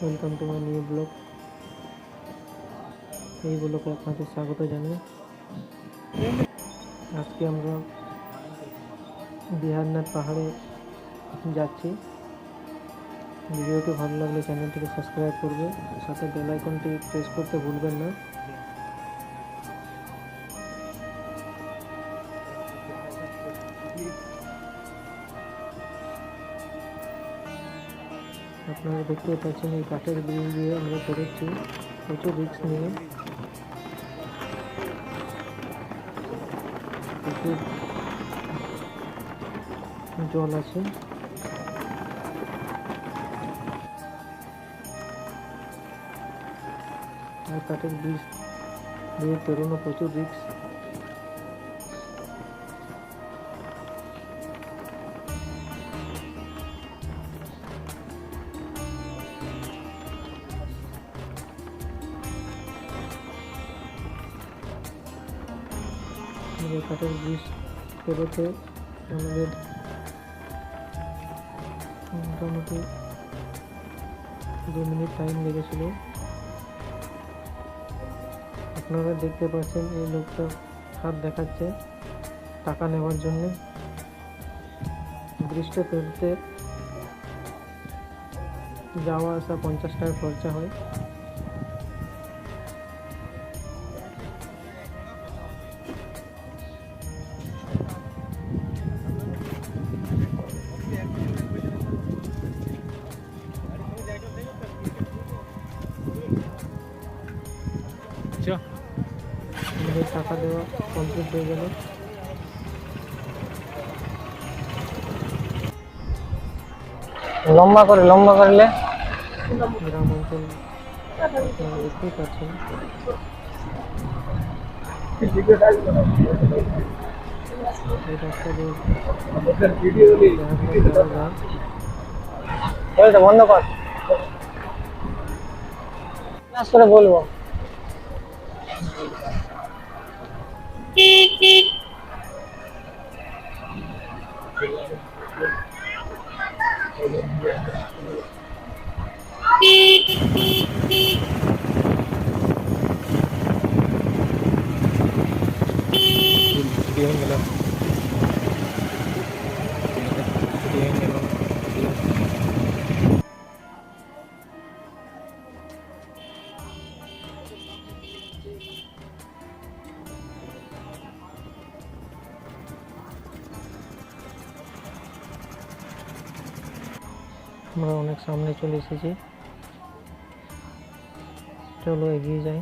Welcome to my new blog এই ব্লগে আপনাদের স্বাগত জানাই আজকে আমরা বিহারনাথ পাহাড়ে যাচ্ছি। ভিডিওটি ভালো লাগলে চ্যানেলটিকে সাবস্ক্রাইব করবে, সাথে বেল আইকনটি প্রেস করতে ভুলবেন না। দেখতে পাচ্ছেন এই কাঠের ব্রিজ দিয়ে আমরা চড়েছি প্রচুর রিস্ক নিয়ে। প্রচুর জল আছে। আর কাঠের ব্রিজ দিয়ে পেরোনো প্রচুর রিস্ক আমাদের কাঠের ব্রিজ পেরোতে আমাদের মোটামুটি দু মিনিট টাইম লেগেছিল। আপনারা দেখতে পাচ্ছেন এই লোকটা হাত দেখাচ্ছে টাকা নেওয়ার জন্য। ব্রিজটা পেরোতে যাওয়া আসা পঞ্চাশ টাকা খরচা হয়। আমাদের টাকা দেওয়া কমপ্লিট হয়ে গেল। লম্বা করে লম্বা করলে? গ্রাম অঞ্চল বন্ধ কর। করে বলব। অনেক সামনে চলে এসেছি। চলো এগিয়ে যাই।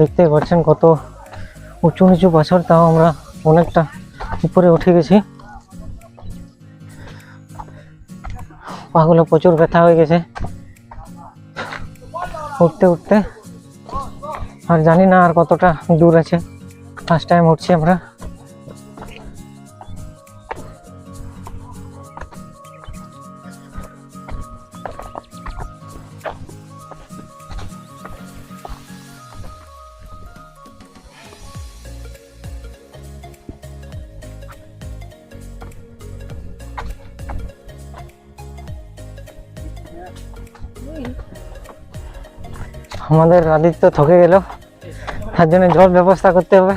দেখতেই পাচ্ছেন কত উঁচু নিচু পাথর, তাও আমরা অনেকটা উপরে উঠে গেছি। পাগুলো প্রচুর ব্যথা হয়ে গেছে। উঠতে উঠতে, আর জানি না আর কতটা দূর আছে। ফার্স্ট টাইম উঠছি আমরা। আমাদের আদিত্য থকে গেল। তার জন্য জল ব্যবস্থা করতে হবে।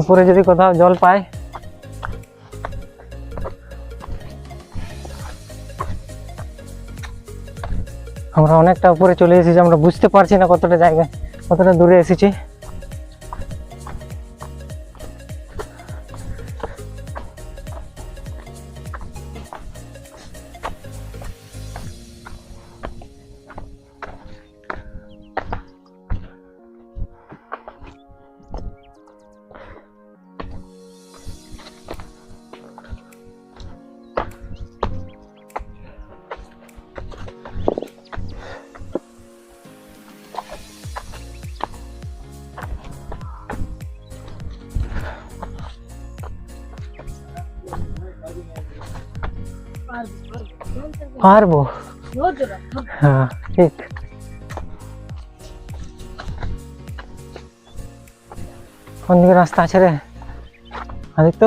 উপরে যদি কোথাও জল পায়। আমরা অনেকটা উপরে চলে এসেছি, আমরা বুঝতে পারছি না কতটা জায়গায়, কতটা দূরে এসেছি। পারব হ্যাঁ ঠিক কোন দিকে রাস্তা আছে রে আদিত্য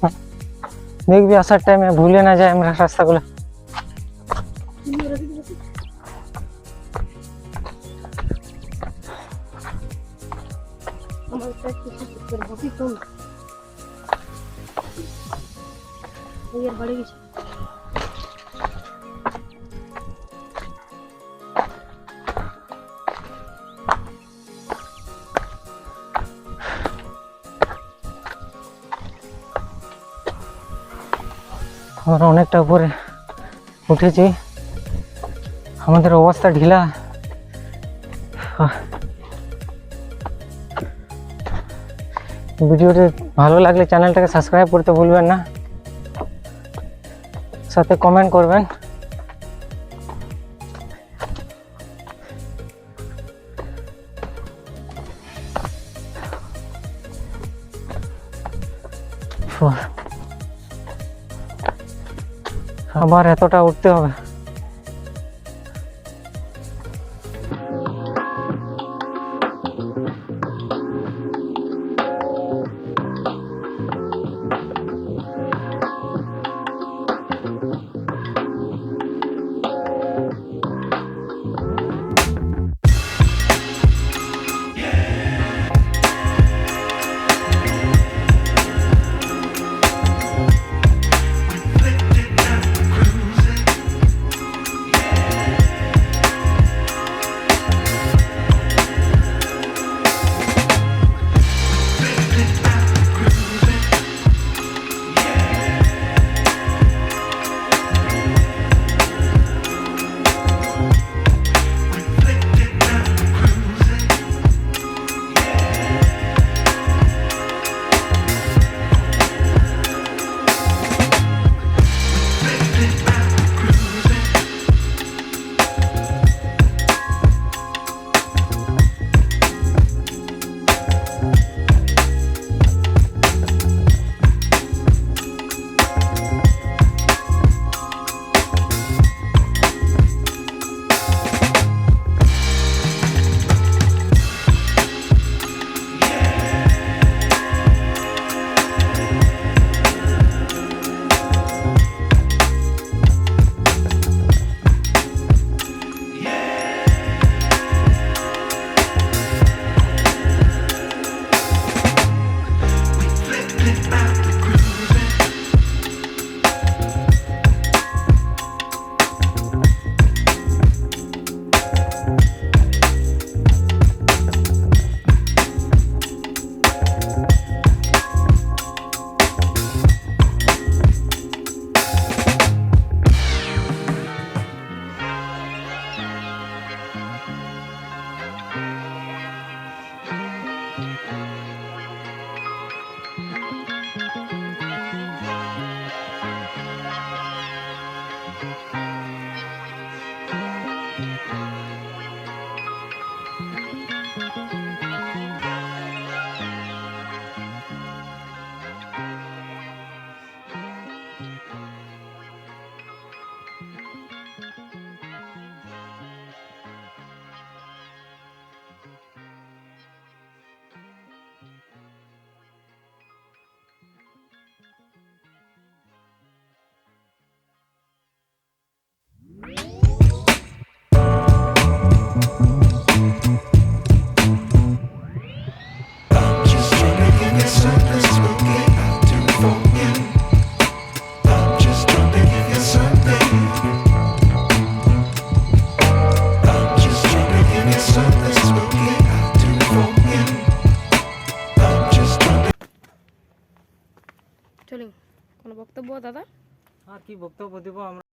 হ্যাঁ। দেখবি আসার টাইমে ভুলে না যায় আমরা রাস্তাগুলো বাড়ি গেছে আমরা অনেকটা উপরে উঠেছি। আমাদের অবস্থা ঢিলা। ভিডিওটি ভালো লাগলে চ্যানেলটাকে সাবস্ক্রাইব করতে ভুলবেন না। সাথে কমেন্ট করবেন। আবার এতটা উঠতে হবে। বক্তব্য দেবো আমরা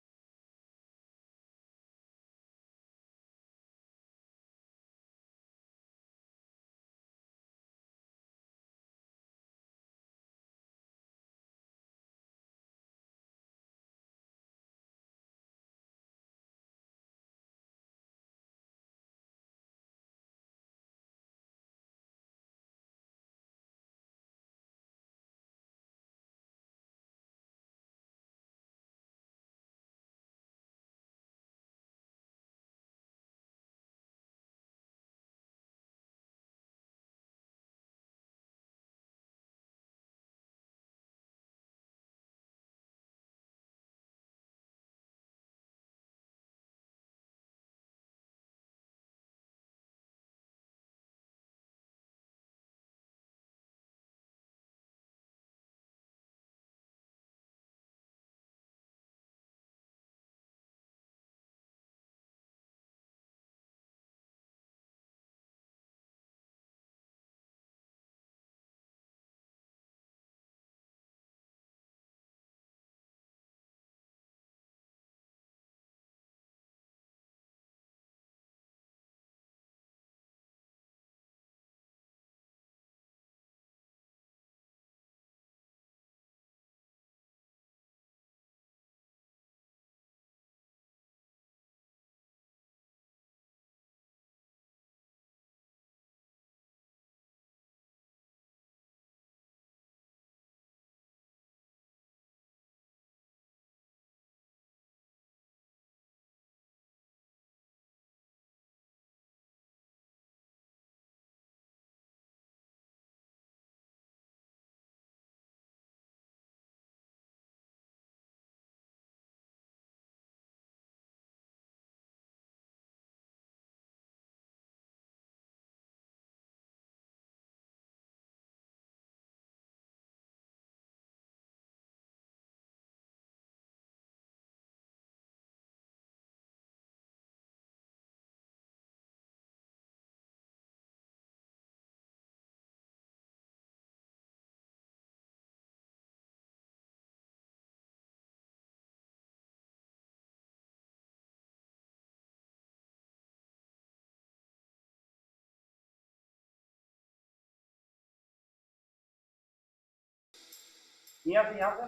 यहाँ से यहाँ से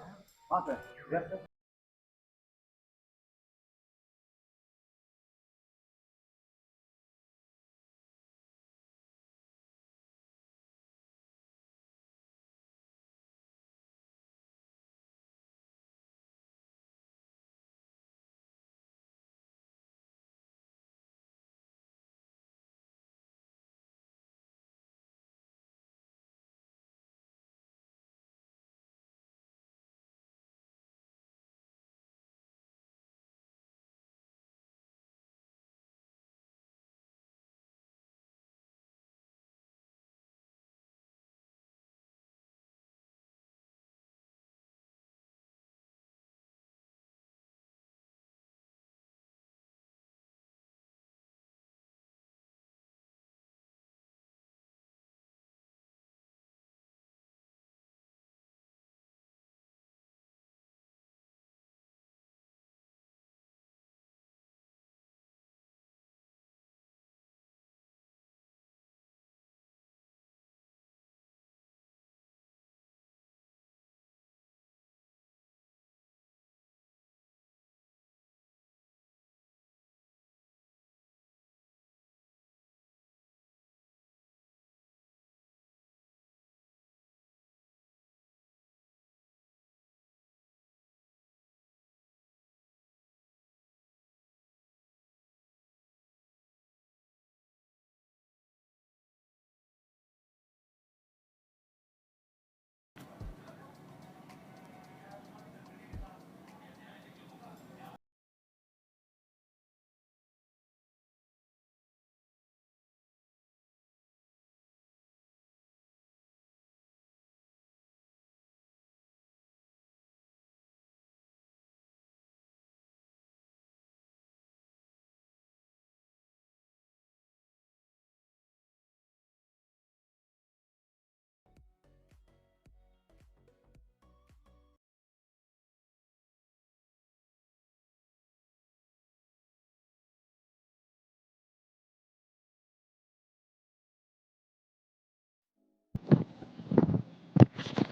हाँ सर यस से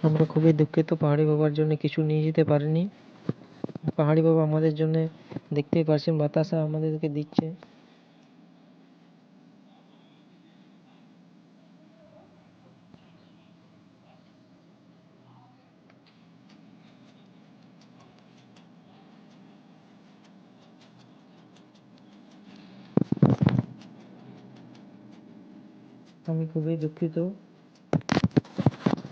আমরা খুবই দুঃখিত, পাহাড়ি বাবার জন্য কিছু নিয়ে যেতে পারিনি। পাহাড়ি বাবা আমাদের জন্য দেখতেই পারছেন, বাতাসা আমাদেরকে দিচ্ছে। আমি খুবই দুঃখিত।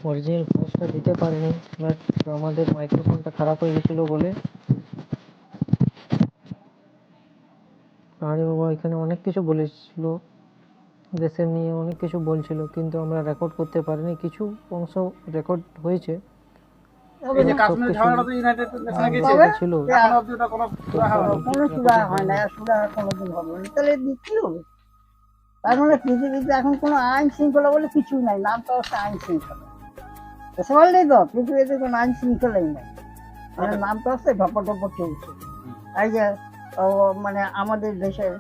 অরিজিনাল ভয়েসটা দিতে পারিনি বাট আমাদের মাইক্রোফোনটা খারাপ হয়ে গেছিল বলে। পাহাড়ি বাবা এখানে অনেক কিছু বলেছিল দেশের নিয়ে অনেক কিছু বলছিল কিন্তু আমরা রেকর্ড করতে পারিনি কিছু অংশ রেকর্ড হয়েছে। ছিল। হয় না। কোনোদিন হবে তাহলে এর তার মানে পৃথিবীতে এখন কোনো আইন শৃঙ্খলা বলে কিছুই নাই নাম তো হচ্ছে আইন শৃঙ্খলা। বুঝতে পারলি তো, পৃথিবীতে কোনো আইন শৃঙ্খলাই নাই। মানে নাম তো হচ্ছে ঢপ ঢপ চলছে। এই যে মানে আমাদের দেশের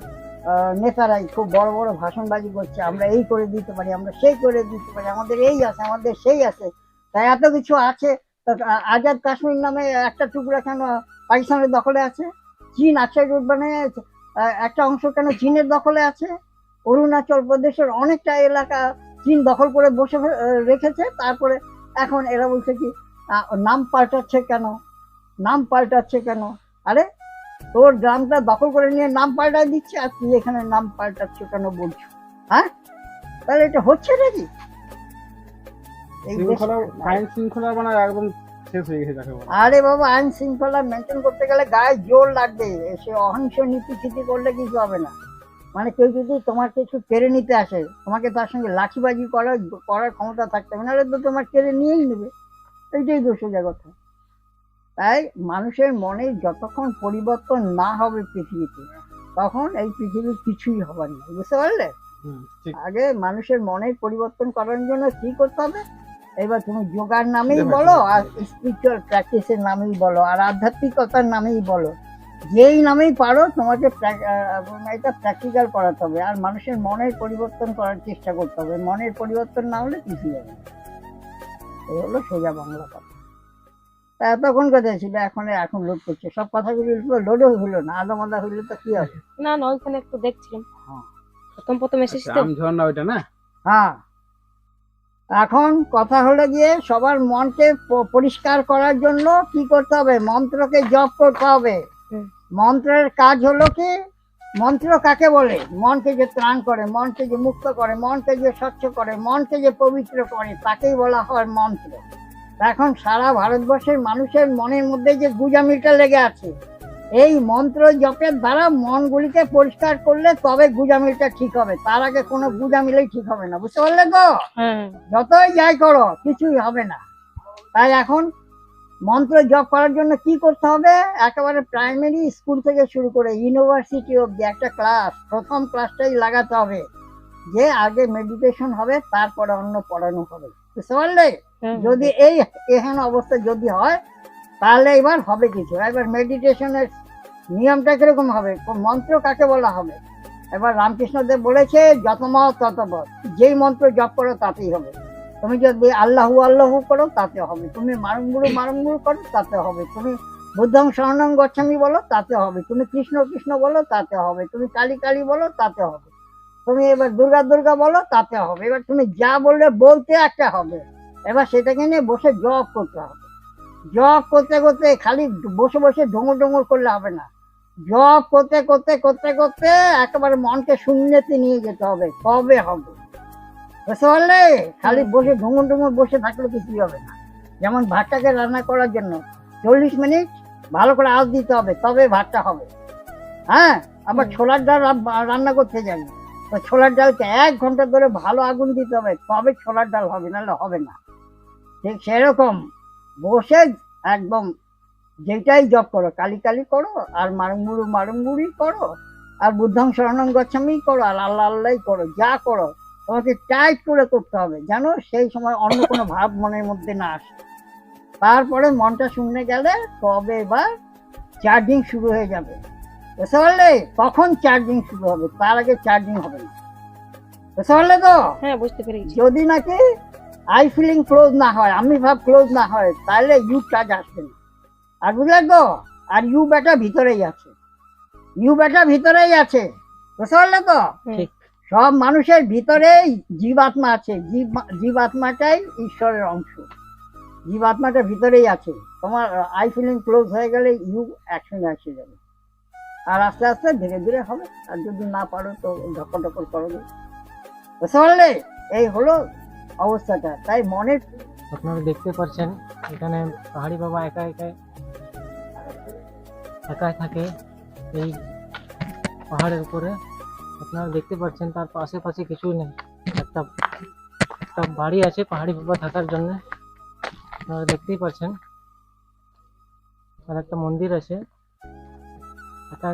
নেতারাই খুব বড় বড় ভাষণবাজি করছে, আমরা এই করে দিতে পারি, আমরা সেই করে দিতে পারি, আমাদের এই আছে, আমাদের সেই আছে। তাই এত কিছু আছে আজাদ কাশ্মীর নামে একটা টুকরা কেন পাকিস্তানের দখলে আছে? চীন আকসাই রোড মানে একটা অংশ কেন চীনের দখলে আছে? অরুণাচল প্রদেশের অনেকটা এলাকা চীন দখল করে বসে রেখেছে, তারপরে এখন এরা বলছে কি নাম পাল্টাচ্ছে কেন? নাম পাল্টাচ্ছে কেন? আরে তোর গ্রামটা দখল করে নিয়ে নাম পাল্টায় দিচ্ছে আর তুই এখানে নাম পাল্টাচ্ছ কেন বলছো? হ্যাঁ? তাহলে এটা হচ্ছে নাকি? আইন শৃঙ্খলা মানে একদম আরে বাবা আইন শৃঙ্খলা মেনটেন করতে গেলে গায়ে জোর লাগবে। সে অহিংস নীতি করলে কিছু হবে না। মানে কেউ যদি তোমার কিছু কেড়ে নিতে আসে তোমাকে তার সঙ্গে লাঠিবাজি করার করার ক্ষমতা থাকতে হবে নাহলে তো তোমার কেড়ে নিয়েই নেবে। এইটাই সোজা কথা। তাই মানুষের মনে যতক্ষণ পরিবর্তন না হবে পৃথিবীতে তখন এই পৃথিবীর কিছুই হবার নেই। বুঝতে পারলে? আগে মানুষের মনের পরিবর্তন করার জন্য কি করতে হবে? এবার তুমি যোগার নামেই বলো আর স্পিরিচুয়াল প্র্যাকটিসের নামেই বলো আর আধ্যাত্মিকতার নামেই বলো। যেই নামেই পারো তোমাকে এটা প্র্যাকটিক্যাল করাতে হবে। আর মানুষের মনের পরিবর্তন করার চেষ্টা করতে হবে। মনের পরিবর্তন না হলে কিছুই হবে না। এই হলো সোজা বাংলা কথা। তা এতক্ষণ কথা ছিল এখন এখন লোড করছে। সব কথাগুলি লোডও হলো না। আদা মাদা হইলে তো কি হবে? না না ওইখানে একটু দেখছিলাম। হ্যাঁ। প্রথম প্রথম এসেছি তো। আম ঝর্ণা ওইটা না? হ্যাঁ। এখন কথা হলো গিয়ে সবার মনকে পরিষ্কার করার জন্য কি করতে হবে? মন্ত্রকে জপ করতে হবে। মন্ত্রের কাজ হলো কি? মন্ত্র কাকে বলে? মনকে যে ত্রাণ করে মনকে যে মুক্ত করে মনকে যে স্বচ্ছ করে মনকে যে পবিত্র করে তাকেই বলা হয় মন্ত্র। এখন সারা ভারতবর্ষের মানুষের মনের মধ্যে যে গুজামিলটা লেগে আছে এই মন্ত্র জপের দ্বারা মনগুলিকে পরিষ্কার করলে তবে গুজামিলটা ঠিক হবে। তার আগে কোনো গুজামিলেই ঠিক হবে না। বুঝতে পারলে তো? হ্যাঁ। যতই যাই করো কিছুই হবে না। তাই এখন মন্ত্র জপ করার জন্য কি করতে হবে? একেবারে প্রাইমারি স্কুল থেকে শুরু করে ইউনিভার্সিটি অব্দি একটা ক্লাস প্রথম ক্লাসটাই লাগাতে হবে। যে আগে মেডিটেশন হবে তারপরে অন্য পড়ানো হবে। বুঝতে পারলে? হ্যাঁ। যদি এই এহেন অবস্থা যদি হয় তাহলে এবার হবে কিছু। এবার মেডিটেশনের নিয়মটা কীরকম হবে? মন্ত্র কাকে বলা হবে? এবার রামকৃষ্ণদেব বলেছে যত মত তত যেই মন্ত্র জপ করো তাতেই হবে। তুমি যদি আল্লাহু আল্লাহু করো, তাতে হবে। তুমি মারুঙ্গুরু মারুঙ্গুরু করো, তাতে হবে। তুমি বুদ্ধং শরণং গচ্ছামি বলো, তাতে হবে। তুমি কৃষ্ণ কৃষ্ণ বলো, তাতে হবে। তুমি কালী কালী বলো, তাতে হবে। তুমি এবার দুর্গা দুর্গা বলো, তাতে হবে। এবার তুমি যা বললে বলতে একটা হবে। এবার সেটাকে নিয়ে বসে জব করতে হবে। জব করতে করতে খালি বসে বসে ডোঙর ডোঙর করলে হবে না। জব করতে করতে করতে করতে একেবারে মনকে শূন্যতে নিয়ে যেতে হবে। কবে হবে? বুঝতে পারলে খালি বসে ডুমুর ডুমুর বসে থাকলে কিছুই হবে না? যেমন ভাতটাকে রান্না করার জন্য চল্লিশ মিনিট ভালো করে আঁচ দিতে হবে তবে ভাতটা হবে। হ্যাঁ? আবার ছোলার ডাল রান্না করতে যাবি তো ছোলার ডালকে এক ঘণ্টা ধরে ভালো আগুন দিতে হবে তবে ছোলার ডাল হবে নাহলে হবে না। ঠিক সেরকম। বসে একদম যেটাই জব করো কালি কালি করো আর মারুঙ্গুরু মারুঙ্গুরি করো আর বুদ্ধং শরণং গচ্ছামি করো আর আল্লাহ আল্লাহ করো যা করো তোমাকে টাইট করে করতে হবে জানো? সেই সময় অন্য কোনো ভাব মনের মধ্যে না আসে। তারপরে মনটা শুনে গেলে তবে এবার চার্জিং শুরু হয়ে যাবে। বুঝতে পারলে? তখন চার্জিং শুরু হবে? তার আগে চার্জিং হবে না। বুঝতে পারলে তো? হ্যাঁ বুঝতে পেরেছি। যদি নাকি আই ফিলিং ক্লোজ না হয় আমি ভাব ক্লোজ না হয় তাহলে ইউ চার্জ আসবে না। আর বুঝলে তো আর ইউ বেটা ভিতরেই আছে। ইউ বেটা ভিতরেই আছে। বুঝতে পারলে তো? ঠিক। সব মানুষের ভিতরেই জীবাত্মা আছে। জীব, জীবাত্মাটাই ঈশ্বরের অংশ। জীবাত্মাটা ভিতরেই আছে। তোমার আই ফিলিং ক্লোজ হয়ে গেলে ইউ অ্যাকশনে এসে যাবে। আর আস্তে আস্তে ধীরে ধীরে হবে। আর যদি না পারো তো ধকর ধকর করো বুঝতে পারলে? এই হলো অবস্থাটা। তাই মনের আপনারা দেখতে পাচ্ছেন, এখানে পাহাড়ি বাবা একা একা একাই থাকে এই পাহাড়ের উপরে। আপনারা দেখতে পাচ্ছেন, তার পাশে পাশে কিছুই নেই। একটা একটা বাড়ি আছে, পাহাড়ি বাবা থাকার জন্য। আপনারা দেখতেই পাচ্ছেন। আর একটা মন্দির আছে। একা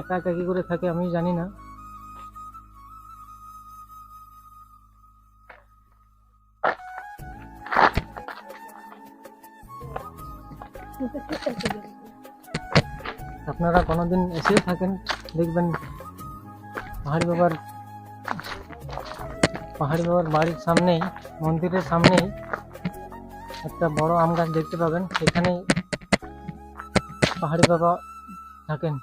একা একা কি করে থাকে আমি জানি না। আপনারা কোনোদিন এসে থাকেন, দেখবেন পাহাড়ি বাবার পাহাড়ি বাবার বাড়ির সামনেই, মন্দিরের সামনেই একটা বড় আম গাছ দেখতে পাবেন। সেখানেই পাহাড়ি বাবা থাকেন।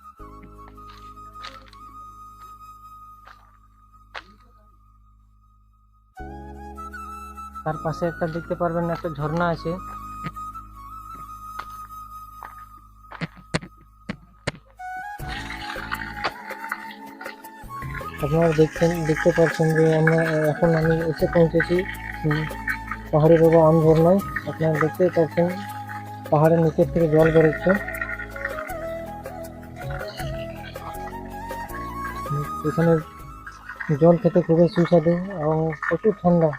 তার পাশে একটা দেখতে পারবেন, একটা ঝর্ণা আছে। আপনারা দেখছেন দেখতে পাচ্ছেন যে আমরা এখন আমি এসে পৌঁছেছি। উম, পাহাড়ি বাবা ঝর্ণায় আপনারা দেখতেই পাচ্ছেন পাহাড়ের নিচের থেকে জল বেরোচ্ছে। এখানে জল খেতে খুবই সুস্বাদু এবং প্রচুর ঠান্ডা।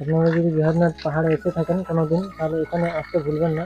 আপনারা যদি বিহারনাথ পাহাড়ে এসে থাকেন কোনোদিন তাহলে এখানে আসতে ভুলবেন না।